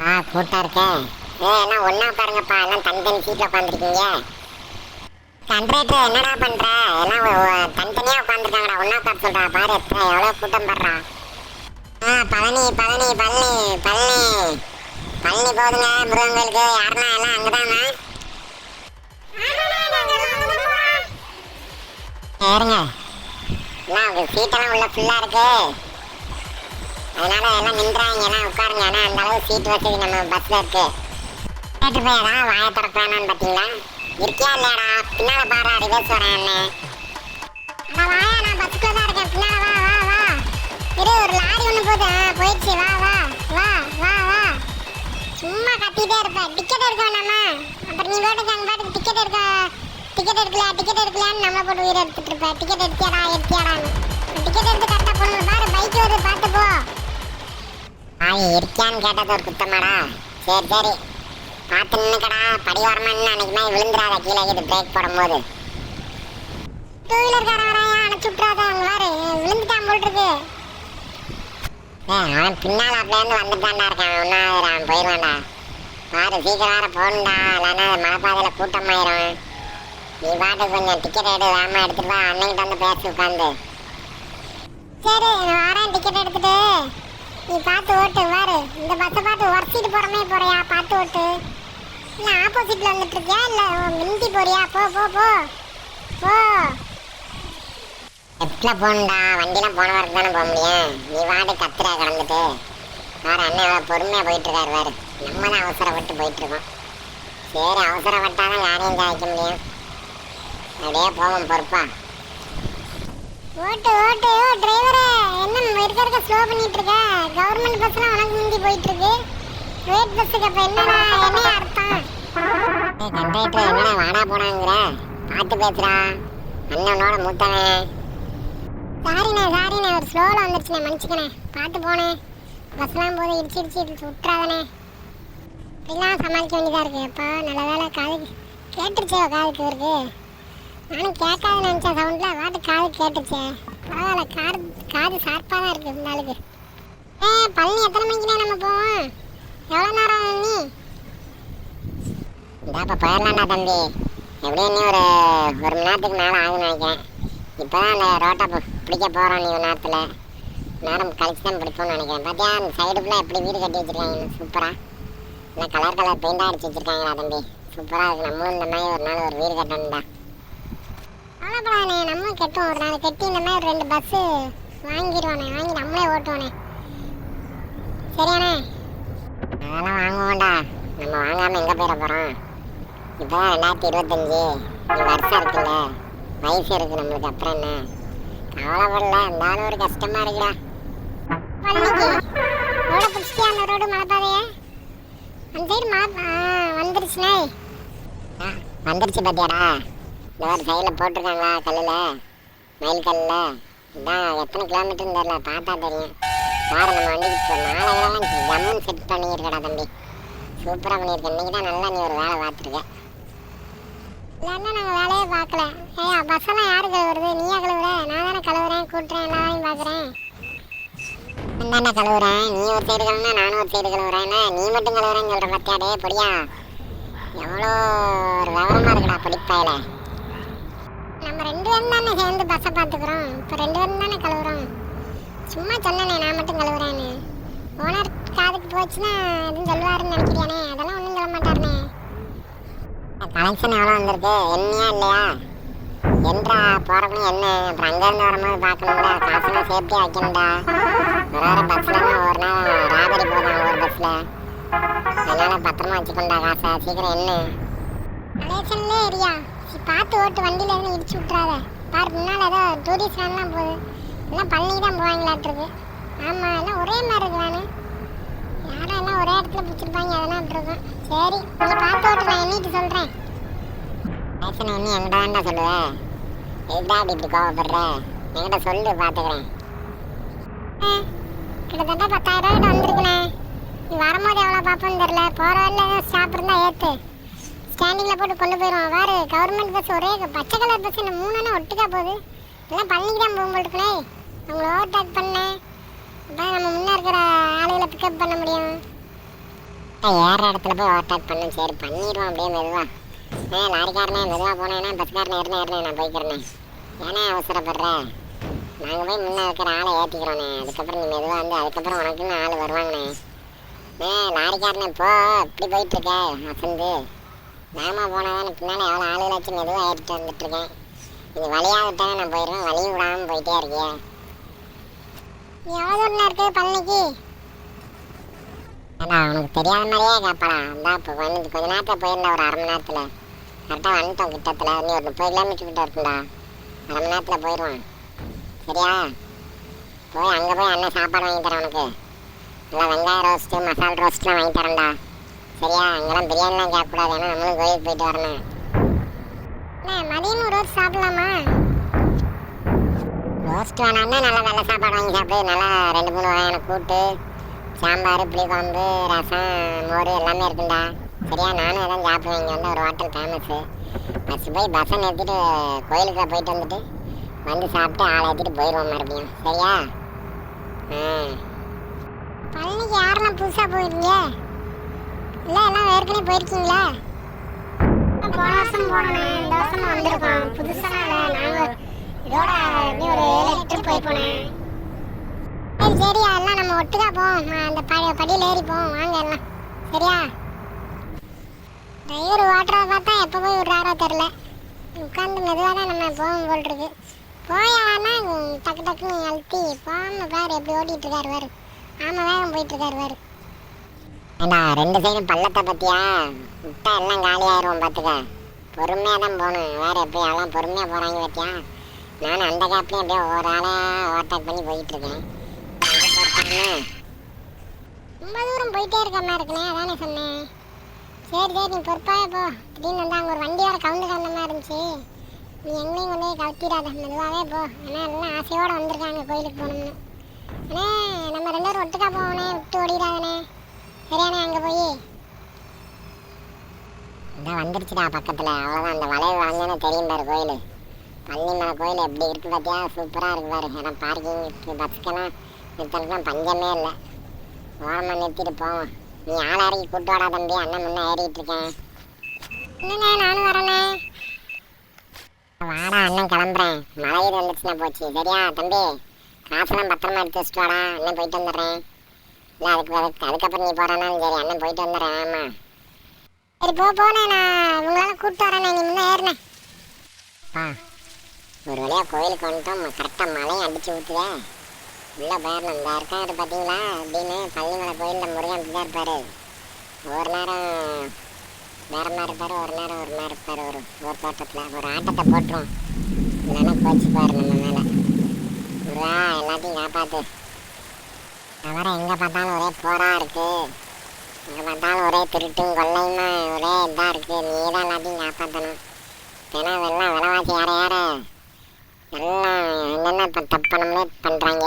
ஆ கூட்டாக இருக்கேன் ஏ எல்லாம் ஒன்றா பாருங்கப்பா. எல்லாம் தனித்தனி சீட்டில் உட்காந்துருக்கீங்க கண்ட்ரேட்டர் என்னடா பண்ற? எல்லாம் தனித்தனியாக உட்காந்துருக்காங்கடா ஒன்றா உட்கார சொல்றா. பாரு எத்தனை எவ்வளவு கூட்டம் படுறான் ஆ பழனி பழனி பழனி பழனி. பழனி போதுங்க முருகன் கோயிலுக்கு யாருன்னா எல்லாம் அங்கே அங்கதானா ஏறுங்க எல்லாம் சீட்டெல்லாம் உள்ள ஃபுல்லாக இருக்குது அதனால எல்லாம் நின்றாங்க. எல்லாம் உட்காருங்க. ஏன்னா அந்த அளவு சீட் வசதி நம்ம பஸ்ல இருக்கு. கேட்டு போயடா வாய திறப்பானான்னு பார்த்தீங்களா இருக்கியா இல்லையாடா? பின்னால பாரு ரிவர்ஸ் வரேன் என்ன வாயா நான் பஸ்க்குள்ள தான் இருக்கேன். பின்னால வா வா வா. இரு ஒரு லாரி ஒன்று போகுது. போயிடுச்சு. வா வா வா வா வா. சும்மா கத்திட்டே இருப்பேன் டிக்கெட் எடுக்க வேணாமா? அப்புறம் நீ பாட்டுக்கு அங்க பாட்டுக்கு டிக்கெட் எடுக்க டிக்கெட் எடுக்கல டிக்கெட் எடுக்கலான்னு நம்ம போட்டு உயிரை எடுத்துட்டு இருப்பேன் டிக்கெட் எடுத்தியாடா எடுத்தியாடான்னு. டிக்கெட் எடுத்து கரெக்டாக போகணும் பாரு பைக் வருது பார்த்து போ. ஆய் இருக்கியான்னு கேட்டது ஒரு குத்தமாடா. சரி சரி. பார்த்து நின்னுக்கடா. படி வரமா நின்று அன்னைக்கு மாதிரி விழுந்துடாத கீழே இது பிரேக் போடும்போது. டூ வீலர்காரன் அணைச்சு விட்றாத அவங்க பாரு. விழுந்துட்டான் போல் இருக்கு ஏய், அவன் பின்னால் அப்படியே வந்துட்டான்டா இருக்கான். ஒன்றாவது அவன் போயிடுவான்டா பாரு சீக்கிரம் வேற போகணும்டா. இல்லைன்னா மலைப்பாதையில் கூட்டமாயிரும். நீ பாட்டுக்கு கொஞ்சம் டிக்கெட் எடு வேகமாக எடுத்துட்டு வா. அன்னைக்கிட்ட வந்து பேசி உட்காந்து சரி வரேன் டிக்கெட் எடுத்துட்டு. நீ பார்த்து ஓட்டு வாரு. இந்த பஸ்ஸை பார்த்து உரசிட்டு போகிறமே போறியா? பார்த்து ஓட்டு. இல்லை ஆப்போசிட்டில் வந்துட்டு இருக்கியா? இல்லை மிந்தி போறியா? போ போ போ. போ. லெஃப்டில் போகணும்டா. வண்டிலாம் போன வரக்கு தானே போக முடியும். நீ வாடு கத்துற கடந்துட்டு வேறு அண்ணன் எவ்வளோ பொறுமையாக போயிட்டுருக்காரு வேறு நம்ம தான் அவசரப்பட்டு போயிட்டுருக்கோம். சரி அவசரப்பட்டாதான் யாரையும் சாய்க்க முடியும். அப்படியே போவோம் பொறுப்பா. ஓட்டு ஓட்டு டிரைவரே என்ன இருக்க இருக்க ஸ்லோ பண்ணிட்டு இருக்க கவர்மெண்ட் பஸ்லாம் உனக்கு முந்தி போயிட்டு இருக்கு பிரைவேட் பஸ்ஸுக்கு அப்ப என்னடா என்ன அர்த்தம்? கண்டக்டர் என்னடா வாடா போடாங்கிற பார்த்து பேசுறா அண்ணனோட மூத்தவன். சாரிண்ணே சாரிண்ணே ஒரு ஸ்லோவில் வந்துருச்சுண்ணே மன்னிச்சுக்கண்ணே பார்த்து போனேன் பஸ்லாம் போது இடிச்சு இடிச்சு இடிச்சு விட்றாதண்ணே இப்படிலாம் சமாளிக்க வேண்டியதாக இருக்குது அப்பா நல்ல வேலை காது கேட்டுருச்சே காதுக்கு இருக்கு நானும் கேட்காது நினச்ச சவுண்டில் கேட்டுச்சே. பரவாயில்ல காது காது ஷார்ப்பாக தான் இருக்குது இந்த ஆளுக்கு. ஏ பழனி எத்தனை மணிக்குண்ணே நம்ம போவோம்? எவ்வளோ நேரம் நீ? இந்தாப்பா போயிடலாம்டா தம்பி. எப்படியும் நீ ஒரு ஒரு மணி நேரத்துக்கு மேலே ஆகும்னு நினைக்கிறேன். இப்போ தான் அந்த ரோட்டை பிடிக்க போகிறோம் நீ ஒரு நேரத்தில். நேரம் கழிச்சு தான் பிடிப்போம்னு நினைக்கிறேன். பார்த்தியா அந்த சைடு ஃபுல்லாக எப்படி வீடு கட்டி வச்சுருக்காங்க சூப்பராக நல்லா கலர் கலர் பெயிண்டாக அடிச்சு வச்சுருக்காங்களா தம்பி. சூப்பராக இருக்குது நம்மளும் இந்த மாதிரி ஒரு நாள் ஒரு வீடு கட்டணும்டா. கவலைப்படாதே நம்மளும் கெட்டோம் ஒரு நாள் கட்டி இந்த மாதிரி ரெண்டு பஸ்ஸு வாங்கிடுவானே வாங்கி நம்மளே ஓட்டுவானே. சரியாண்ணே? அதெல்லாம் வாங்குவோம்டா. நம்ம வாங்காமல் எங்கே போயிட போகிறோம் இப்போ ரெண்டாயிரத்தி இருபத்தஞ்சி. வருஷம் இருக்குல்ல. வயசு இருக்கு நம்மளுக்கு. அப்புறம் என்ன? கவலைப்படல. இருந்தாலும் ஒரு கஷ்டமாக இருக்குடா. ரோட பிடிச்சிட்டியா? அந்த ரோடு மலைப்பாதைய அந்த சைடு ஆ வந்துருச்சுண்ணே. வந்துருச்சு பாத்தியாடா. இந்த ஒரு சைடில் போட்டிருக்காங்களா கல்லில்? மயில் கல்லில்? இதான் எத்தனை கிலோமீட்டர்னு தெரியல பார்த்தா தெரியும். பாரு நம்ம வண்டிக்கு இப்போ மாலைகளெல்லாம் ஜம்முன்னு செட் பண்ணியிருக்கடா தம்பி. சூப்பராக பண்ணியிருக்க. இன்றைக்கி தான் நல்லா நீ ஒரு வேலை பார்த்துருக்க. இல்லைன்னா நாங்கள் வேலையே பார்க்கல. ஏயா பஸ்ஸெல்லாம் யார் கழுவுறது? நீயா கழுவுற? நான் தானே கழுவுறேன் கூட்டுறேன் எல்லாரையும் பார்க்குறேன். நான் தானே கழுவுறேன். நீ ஒரு சைடு கழுவுனா நானும் ஒரு சைடு கழுவுறேன்னா நீ மட்டும் கழுவுறேன்னு சொல்கிற பார்த்தியா டே பொடியா? எவ்வளோ ஒரு விவரமாக இருக்குடா படிப்பாயில. நம்ம ரெண்டு பேரும் தானே சேர்ந்து பஸ்ஸை பார்த்துக்குறோம். இப்போ ரெண்டு பேரும் தானே கழுவுறோம். சும்மா சொன்னேனே நான் மட்டும் கழுவுறேன்னு. ஓனர் காதுக்கு போச்சுன்னா எதுவும் சொல்லுவாருன்னு நினைக்கிறியானே? அதெல்லாம் ஒன்றும் சொல்ல மாட்டாருனே. கலெக்ஷன் எவ்வளோ வந்திருக்கு? என்னையா இல்லையா? என்றா போகிறப்பனும் என்ன? அப்புறம் அங்கேருந்து வரும்போது பார்க்கணும்டா காசுலாம் சேஃப்டியாக வைக்கணும்டா. ஒரு வேறு பஸ்லலாம் ஒரு நாள் ராபரி போதான் ஒரு பஸ்ஸில் அதனால பத்திரமா வச்சுக்கோண்டா காசை. சீக்கிரம் என்ன கலெக்ஷன்லே ஏரியா. பார்த்து ஓட்டு வண்டியில் எதுவும் இடிச்சு விட்றாத பாரு முன்னால் ஏதோ டூரிஸ்ட் வேன்லாம் போகுது. எல்லாம் பழனிக்கு தான் போவாங்களாட்டுருக்கு ஆமாம் எல்லாம் ஒரே மாதிரி இருக்குதானே யாரும் எல்லாம் ஒரே இடத்துல பிடிச்சிருப்பாங்க அதெல்லாம் அப்படி இருக்கும். சரி நீ பார்த்து ஓட்டு நான் எண்ணிட்டு சொல்கிறேன் கலெக்ஷன் எண்ணி என்கிட்ட வேண்டாம் சொல்லுவேன் எதுதான் அப்படி இப்படி கோவப்படுற? என்கிட்ட சொல்லு பார்த்துக்கிறேன். கிட்டத்தட்ட பத்தாயிரம் ரூபாய் வந்திருக்குண்ணே. நீ வரும்போது எவ்வளோ பார்ப்போன்னு தெரில போகிற வரல ஏதோ ஸ்டாப் இருந்தால் ஏற்று ஸ்டாண்டிங்கில் போட்டு கொண்டு போயிடும் வேறு கவர்மெண்ட் பஸ் ஒரே பச்சை கலர் பஸ் இந்த மூணுன்னு ஒட்டுக்கா போகுது. எல்லாம் பள்ளிக்கு தான் போகும் போட்டுக்கணே அவங்கள ஓவர்டேக் பண்ணேன் அப்போ நம்ம முன்னே இருக்கிற ஆளுகளை பிக்கப் பண்ண முடியும். ஏற இடத்துல போய் ஓவர்டேக் பண்ணும் சரி பண்ணிடுவோம். அப்படியே மெதுவாக ஏ லாரிக்காரனே மெதுவாக போனேன்னா பஸ்காரனே ஏறினே ஏறினே நான் போய்க்கிறேனே. ஏன்னா அவசரப்படுறேன் நாங்கள் போய் முன்னே இருக்கிற ஆளை ஏற்றிக்கிறோண்ணே அதுக்கப்புறம் நீ மெதுவாக வந்து அதுக்கப்புறம் உனக்குன்னு ஆள் வருவாங்கண்ணே ஏ லாரிக்காரனே போ. இப்படி போயிட்டுருக்க அசந்து நாம போனதானே பின்னால் எவ்வளோ ஆளுகளாச்சும் மெதுவாக ஏறிட்டு வந்துட்டுருக்கேன். இது வழியாக விட்டாங்க நான் போயிடுவேன் வழி விடாமல் போயிட்டே இருக்கியா? நீ எவ்வளோ தூரம் இருக்கு பழனிக்கு? ஏன்னா அவனுக்கு தெரியாத மாதிரியே கேட்பாடா இந்தா இப்போ வந்து கொஞ்ச நேரத்தில் போயிருந்தா ஒரு அரை மணி நேரத்தில். கரெக்டாக வந்துட்டோம் கிட்டத்தில். நீ ஒரு முப்பது கிலோமீட்டர் கிட்ட இருக்குண்டா அரை மணி நேரத்தில் போயிடுவான் சரியா? போய் அங்கே போய் அண்ணன் சாப்பாடு வாங்கி தரேன் உனக்கு. நல்லா வெங்காய ரோஸ்ட்டு மசாலா ரோஸ்ட்லாம் வாங்கி தரேன்டா. சரியா இங்கெல்லாம் பிரியாணிலாம் கேட்கக்கூடாது ஏன்னா நம்மளும் கோயிலுக்கு போயிட்டு வரணும். மதியமும் ரோஸ் சாப்பிடலாமா? ரோஸ்ட் வேணாம்னா நல்லா வெள்ளை சாப்பாடு வாங்கி சாப்பிடு நல்லா ரெண்டு மூணு வகையான கூட்டு சாம்பார் புளிக்குழம்பு ரசம் மோர் எல்லாமே இருக்குண்டா சரியா நானும் எதாவது சாப்பிடுவேன் இங்கே வந்து ஒரு ஹோட்டல் ஃபேமஸ்ஸு பஸ் போய் பஸ்ஸை நிறுத்திட்டு கோயிலுக்கு போயிட்டு வந்துட்டு வந்து சாப்பிட்டு ஆளை ஏற்றிட்டு போயிடுவோம் மறுபடியும். சரியா? ஆ பழனிக்கு யாரெல்லாம் புதுசாக போயிருக்கீங்க? இல்லை எல்லாம் ஏற்கனவே போயிருக்கீங்களா? போன வருஷம் போனேன் இந்த வருஷம் வந்திருக்கோம். புதுசாக நாங்கள் இதோட எப்படியும் ஒரு ஏழு லிட்டர் போய் போனேன். சரி சரி எல்லாம் நம்ம ஒட்டுக்கா போவோம். அந்த படி படியில் ஏறி போவோம். வாங்க எல்லாம். சரியா? டிரைவர் ஓட்டுறத பார்த்தா எப்போ போய் விட்றாரோ தெரில உட்காந்து மெதுவாக தான் நம்ம போவோம் போல் இருக்கு. போயானா டக்கு டக்குன்னு அழுத்தி போகாம பாரு எப்படி ஓட்டிட்டு இருக்காரு பாரு. ஆமாம் வேகம் போயிட்டு இருக்காரு பாரு. ஏண்டா ரெண்டு சைடும் பள்ளத்தை பற்றியா விட்டா எல்லாம் காலியாயிரும் பார்த்துக்க பொறுமையாக தான் போகணும். வேற எப்படி எல்லாம் பொறுமையாக போகிறாங்க பார்த்தியா நானும் அந்த காப்பிலையும் அப்படியே ஒரு ஆளாக ஓவர்டேக் பண்ணி போயிட்டுருக்கேன் ரொம்ப தூரம் போயிட்டே இருக்க மாதிரி இருக்குண்ணே அதானே சொன்னேன். சரி சரி நீ பொறுப்பாக போ. திடீர்னு வந்து அங்கே ஒரு வண்டி வர கவுண்டு கலந்த மாதிரி இருந்துச்சு. நீ எங்கேயும் கொண்டு போய் கவுத்திடாத. மெதுவாகவே போ. ஏன்னா எல்லாம் ஆசையோடு வந்திருக்காங்க கோயிலுக்கு போகணும்னு. அண்ணே நம்ம ரெண்டு பேரும் ஒட்டுக்கா போவோனே விட்டு ஓடிடாதண்ணே. சரியான அங்கே போய். இதான் வந்துருச்சுடா பக்கத்தில். அவ்வளோதான் அந்த வளைவு வளைஞ்சோன்னு தெரியும் பாரு கோயில். பள்ளிமலை கோயில் எப்படி இருக்கு பார்த்தியா சூப்பராக இருக்கு பாரு. ஏன்னா பார்க்கிங் பஸ்க்கெல்லாம் நிறுத்தணுக்குலாம் பஞ்சமே இல்லை. ஓரமாக நிறுத்திட்டு போவோம். நீ ஆள் இறக்கி கூட்டு வாடா தம்பி. அண்ணன் முன்னே ஏறிட்டு இருக்கேன். என்னண்ணே நானும் வரேண்ணே வாடா அண்ணன் கிளம்புறேன். மழை இது வந்துச்சுன்னா போச்சு. சரியா தம்பி? காசெல்லாம் பத்திரமா எடுத்து வச்சுட்டு வாடா. அண்ணன் போயிட்டு வந்துடுறேன். இல்லை அதுக்கு அதுக்கு அதுக்கப்புறம் நீ போகிறானாலும் சரி அண்ணன் போயிட்டு வந்துடுறேன் ஆமாம் சரி போ நான் உங்களால கூப்பிட்டு வரேன் நீ முன்னே ஏறினேன். பா ஒரு வழியாக கோயிலுக்கு வந்துட்டோம். கரெக்டாக மழையும் அடிச்சு ஊற்றுதே உள்ளே போயிடணும். இந்த இருக்காரு பார்த்தீங்களா அப்படின்னு பள்ளிமலை கோயிலில் முருகன் தான் இருப்பார். ஒரு நேரம் வேற மாதிரி இருப்பார் ஒரு நேரம் ஒரு மாதிரி இருப்பார். ஒரு ஒரு தோட்டத்தில் ஒரு ஆட்டத்தை போட்டுரும். இல்லைன்னா கோச்சிப்பார் நம்ம மேலே. முருகா எல்லாத்தையும் காப்பாற்று தவிர எங்கே பார்த்தாலும் ஒரே போராக இருக்குது எங்கே பார்த்தாலும் ஒரே திருட்டும் கொள்ளையுமா ஒரே இதாக இருக்குது நீ தான் எல்லாத்தையும் காப்பாற்றணும் ஏன்னா எல்லாம் விலைவாசி யார யார? எல்லாம் என்னென்ன இப்போ தப்பு பண்ணணும்னே பண்ணுறாங்க